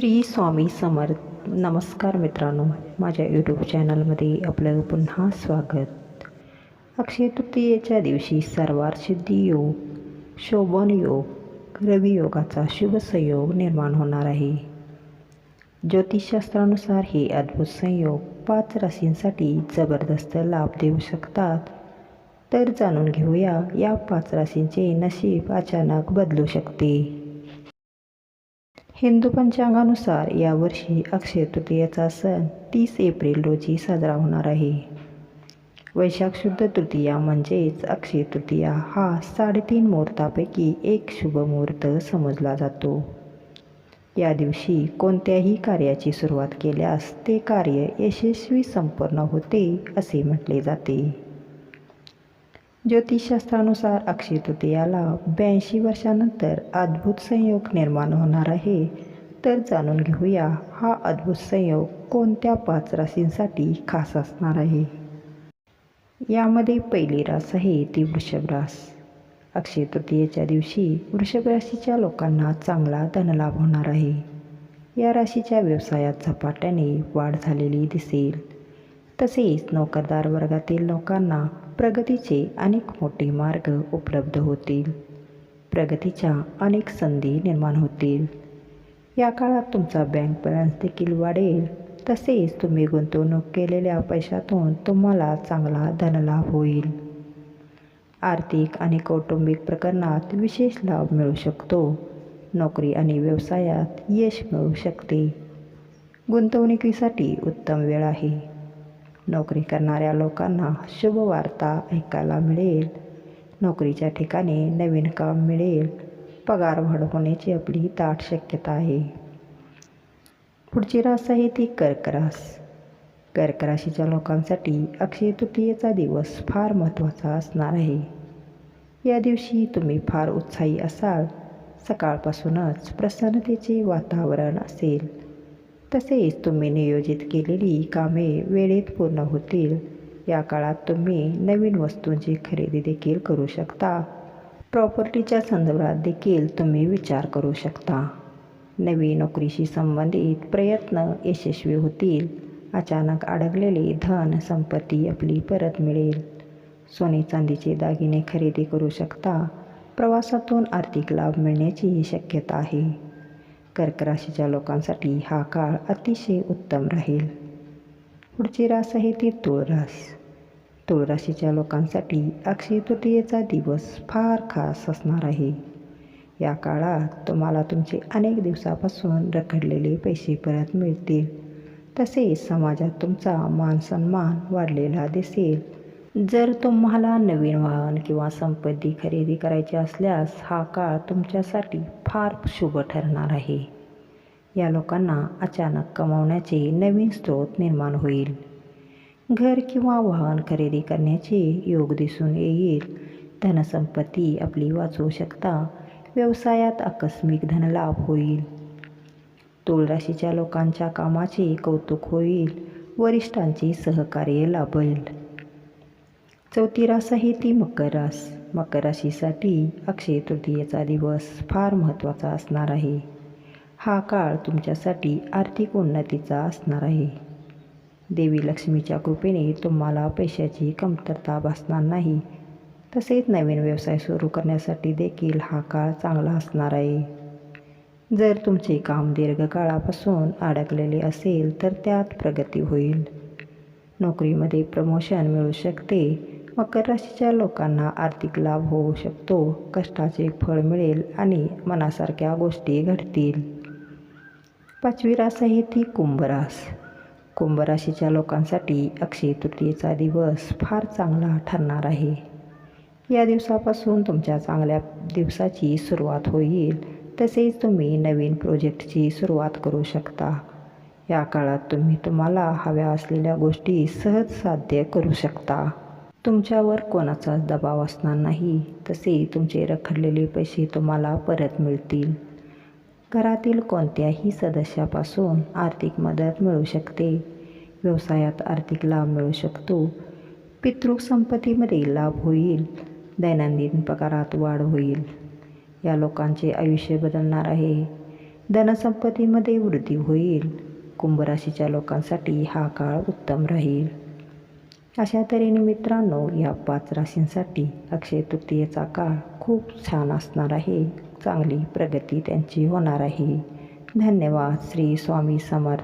श्री स्वामी समर्थ. नमस्कार मित्रांनो माझ्या यूट्यूब चॅनलमध्ये आपलं पुन्हा स्वागत. अक्षय तृतीयेच्या दिवशी सर्वार सिद्धी योग शोभन योग रवियोगाचा शुभ संयोग निर्माण होणार आहे. ज्योतिषशास्त्रानुसार हे अद्भुत संयोग पाच राशींसाठी जबरदस्त लाभ देऊ शकतात. तर जाणून घेऊया या पाच राशींचे नशीब अचानक बदलू शकते. हिंदू पंचांगानुसार यावर्षी अक्षय तृतीयेचा सण तीस एप्रिल रोजी साजरा होणार आहे. वैशाख शुद्ध तृतीया म्हणजेच अक्षय तृतीया हा साडेतीन मुहूर्तापैकी एक शुभ मुहूर्त समजला जातो. या दिवशी कोणत्याही कार्याची सुरुवात केल्यास ते कार्य यशस्वी संपन्न होते असे म्हटले जाते. ज्योतिषशास्त्रानुसार अक्षय तृतीयाला ब्याऐंशी वर्षानंतर अद्भुत संयोग निर्माण होणार आहे. तर जाणून घेऊया हा अद्भुत संयोग कोणत्या पाच राशींसाठी खास असणार आहे? यामध्ये पहिली रास आहे ती वृषभ रास. अक्षय तृतीयेच्या दिवशी वृषभ राशीच्या लोकांना चांगला धनलाभ होणार आहे. या राशीच्या व्यवसायात झपाट्याने वाढ झालेली दिसेल. तसेच नोकरदार वर्गातील लोकांना प्रगतीचे अनेक मोठे मार्ग उपलब्ध होतील. प्रगतीच्या अनेक संधी निर्माण होतील. या काळात तुमचा बँक बॅलन्स देखील वाढेल. तसेच तुम्ही गुंतवणूक केलेल्या पैशातून तुम्हाला चांगला धनलाभ होईल. आर्थिक आणि कौटुंबिक प्रकरणात विशेष लाभ मिळू शकतो. नोकरी आणि व्यवसायात यश मिळू शकते. गुंतवणुकीसाठी उत्तम वेळ आहे. नोकरी करणाऱ्या लोकांना शुभवार्ता ऐकायला मिळेल. नोकरीच्या ठिकाणी नवीन काम मिळेल. पगार वाढ होण्याची आपली दाट शक्यता आहे. पुढची रास आहे ती कर्क रास. कर्क राशीच्या लोकांसाठी अक्षय तृतीयेचा दिवस फार महत्त्वाचा असणार आहे. या दिवशी तुम्ही फार उत्साही असाल. सकाळपासूनच प्रसन्नतेचे वातावरण असेल. तसेच तुम्ही नियोजित केलेली कामे वेळेत पूर्ण होतील. या काळात तुम्ही नवीन वस्तूंची खरेदी देखील करू शकता. प्रॉपर्टीच्या संदर्भात देखील तुम्ही विचार करू शकता. नवी नोकरीशी संबंधित प्रयत्न यशस्वी होतील. अचानक अडकलेली धन संपत्ती आपली परत मिळेल. सोने चांदीचे दागिने खरेदी करू शकता. प्रवासातून आर्थिक लाभ मिळण्याची शक्यता आहे. कर्क राशीच्या लोकांसाठी हा काळ अतिशय उत्तम राहील. पुढची रास आहे ती तुळरास. तुळराशीच्या तुळ राशीच्या लोकांसाठी अक्षय तृतीयेचा दिवस फार खास असणार आहे. या काळात तुम्हाला तुमचे अनेक दिवसापासून रखडलेले पैसे परत मिळतील. तसेच समाजात तुमचा मान सन्मान वाढलेला दिसेल. जर तुम्हाला नवीन वाहन किंवा संपत्ती खरेदी करायची असल्यास हा काळ तुमच्यासाठी फार शुभ ठरणार आहे. या लोकांना अचानक कमावण्याचे नवीन स्रोत निर्माण होईल. घर किंवा वाहन खरेदी करण्याचे योग दिसून येईल. धनसंपत्ती आपली वाचवू शकता. व्यवसायात आकस्मिक धनलाभ होईल. तुळ राशीच्या लोकांच्या कामाचे कौतुक होईल. वरिष्ठांचे सहकार्य लाभेल. चौथी रास आहे ती मकर रास. मकर राशीसाठी अक्षय तृतीयेचा दिवस फार महत्त्वाचा असणार आहे. हा काळ तुमच्यासाठी आर्थिक उन्नतीचा असणार आहे. देवी लक्ष्मीच्या कृपेने तुम्हाला पैशाची कमतरता भासणार नाही. तसेच नवीन व्यवसाय सुरू करण्यासाठी देखील हा काळ चांगला असणार आहे. जर तुमचे काम दीर्घकाळापासून अडकलेले असेल तर त्यात प्रगती होईल. नोकरीमध्ये प्रमोशन मिळू शकते. मकर राशीच्या लोकांना आर्थिक लाभ होऊ शकतो कष्टाचे फळ मिळेल आणि मनासारख्या गोष्टी घडतील. पाचवी रास आहे ती कुंभरास. कुंभराशीच्या लोकांसाठी अक्षय तृतीयेचा दिवस फार चांगला ठरणार आहे. या दिवसापासून तुमच्या चांगल्या दिवसाची सुरुवात होईल तसेच तुम्ही नवीन प्रोजेक्टची सुरुवात करू शकता. या काळात तुम्ही तुम्हाला हव्या असलेल्या गोष्टी सहज साध्य करू शकता. तुमच्यावर कोणाचाच दबाव असणार नाही. तसे तुमचे रखडलेले पैसे तुम्हाला परत मिळतील. घरातील कोणत्याही सदस्यापासून आर्थिक मदत मिळू शकते. व्यवसायात आर्थिक लाभ मिळू शकतो. पितृसंपत्तीमध्ये लाभ होईल. दैनंदिन पगारात वाढ होईल. या लोकांचे आयुष्य बदलणार आहे. धनसंपत्तीमध्ये वृद्धी होईल. कुंभराशीच्या लोकांसाठी हा काळ उत्तम राहील. अशा तऱ्हेने मित्रांनो या पाच राशींसाठी अक्षय तृतीयेचा काळ खूप छान असणार आहे. चांगली प्रगती त्यांची होणार आहे. धन्यवाद. श्री स्वामी समर्थ.